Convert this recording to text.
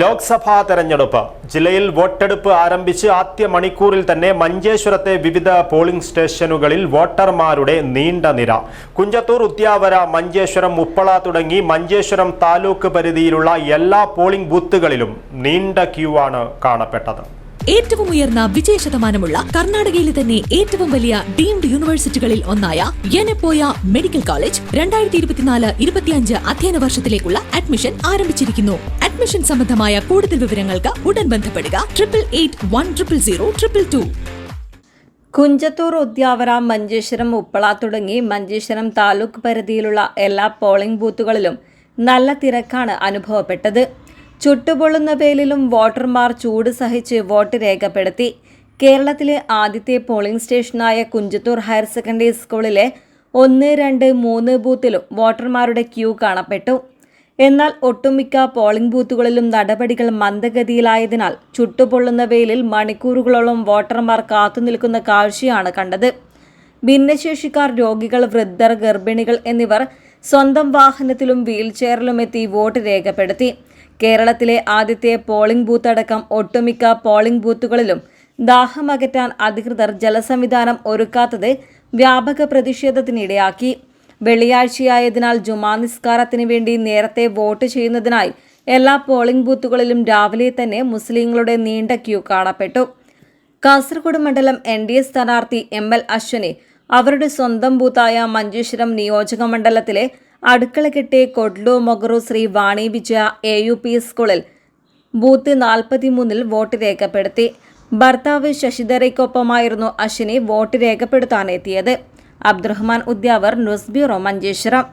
ലോക്സഭാ തെരഞ്ഞെടുപ്പ്. ജില്ലയിൽ വോട്ടെടുപ്പ് ആരംഭിച്ച് ആദ്യ മണിക്കൂറിൽ തന്നെ മഞ്ചേശ്വരത്തെ വിവിധ പോളിംഗ് സ്റ്റേഷനുകളിൽ വോട്ടർമാരുടെ നീണ്ട നിര. കുഞ്ചത്തൂർ ഉദ്യാവര മഞ്ചേശ്വരം ഉപ്പള തുടങ്ങി മഞ്ചേശ്വരം താലൂക്ക് പരിധിയിലുള്ള എല്ലാ പോളിംഗ് ബൂത്തുകളിലും നീണ്ട ക്യൂ ആണ് കാണപ്പെട്ടത്. ഏറ്റവും ഉയർന്ന വിജയ ശതമാനമുള്ള കർണാടകയിലെ തന്നെ ഏറ്റവും വലിയ ഡീംഡ് യൂണിവേഴ്സിറ്റികളിൽ ഒന്നായ യനപ്പോയ മെഡിക്കൽ കോളേജ് രണ്ടായിരത്തി ഇരുപത്തിനാല് ഇരുപത്തിയഞ്ച് അധ്യയന വർഷത്തിലേക്കുള്ള അഡ്മിഷൻ ആരംഭിച്ചിരിക്കുന്നു. അഡ്മിഷൻ സംബന്ധമായ കൂടുതൽ വിവരങ്ങൾക്ക് ഉടൻ ബന്ധപ്പെടുക triple eight one triple zero triple two Kunjathur Udyavara Manjeshwaram Uppala തുടങ്ങി മഞ്ചേശ്വരം താലൂക്ക് പരിധിയിലുള്ള എല്ലാ പോളിംഗ് ബൂത്തുകളിലും നല്ല തിരക്കാണ് അനുഭവപ്പെട്ടത്. ചുട്ടുപൊള്ളുന്ന വെയിലിലും വോട്ടർമാർ ചൂട് സഹിച്ച് വോട്ട് രേഖപ്പെടുത്തി. കേരളത്തിലെ ആദ്യത്തെ പോളിംഗ് സ്റ്റേഷനായ കുഞ്ചത്തൂർ ഹയർ സെക്കൻഡറി സ്കൂളിലെ ഒന്ന് രണ്ട് മൂന്ന് ബൂത്തിലും വോട്ടർമാരുടെ ക്യൂ കാണപ്പെട്ടു. എന്നാൽ ഒട്ടുമിക്ക പോളിംഗ് ബൂത്തുകളിലും നടപടികൾ മന്ദഗതിയിലായതിനാൽ ചുട്ടുപൊള്ളുന്ന വെയിലിൽ മണിക്കൂറുകളോളം വോട്ടർമാർ കാത്തുനിൽക്കുന്ന കാഴ്ചയാണ് കണ്ടത്. ഭിന്നശേഷിക്കാർ രോഗികൾ വൃദ്ധർ ഗർഭിണികൾ എന്നിവർ സ്വന്തം വാഹനത്തിലും വീൽചെയറിലും എത്തി വോട്ട് രേഖപ്പെടുത്തി. കേരളത്തിലെ ആദ്യത്തെ പോളിംഗ് ബൂത്ത് അടക്കം ഒട്ടുമിക്ക പോളിംഗ് ബൂത്തുകളിലും ദാഹമകറ്റാൻ അധികൃതർ ജലസംവിധാനം ഒരുക്കാത്തത് വ്യാപക പ്രതിഷേധത്തിനിടയാക്കി. വെള്ളിയാഴ്ചയായതിനാൽ ജുമാ നിസ്കാരത്തിന് വേണ്ടി നേരത്തെ വോട്ട് ചെയ്യുന്നതിനായി എല്ലാ പോളിംഗ് ബൂത്തുകളിലും രാവിലെ തന്നെ മുസ്ലിങ്ങളുടെ നീണ്ട ക്യൂ കാണപ്പെട്ടു. കാസർഗോഡ് മണ്ഡലം എൻ ഡി എ സ്ഥാനാർത്ഥി എം എൽ അശ്വനെ അവരുടെ സ്വന്തം ബൂത്തായ മഞ്ചേശ്വരം നിയോജക മണ്ഡലത്തിലെ Adukkalakatte Kodlu Mogaru Sri Vani Vijaya A U P സ്കൂളിൽ ബൂത്ത് നാൽപ്പത്തിമൂന്നിൽ വോട്ട് രേഖപ്പെടുത്തി. ഭർത്താവ് ശശിധരയ്ക്കൊപ്പമായിരുന്നു Ashwini vote രേഖപ്പെടുത്താനെത്തിയത്. Abdurahman Udyavar news bureau Manjeshwaram.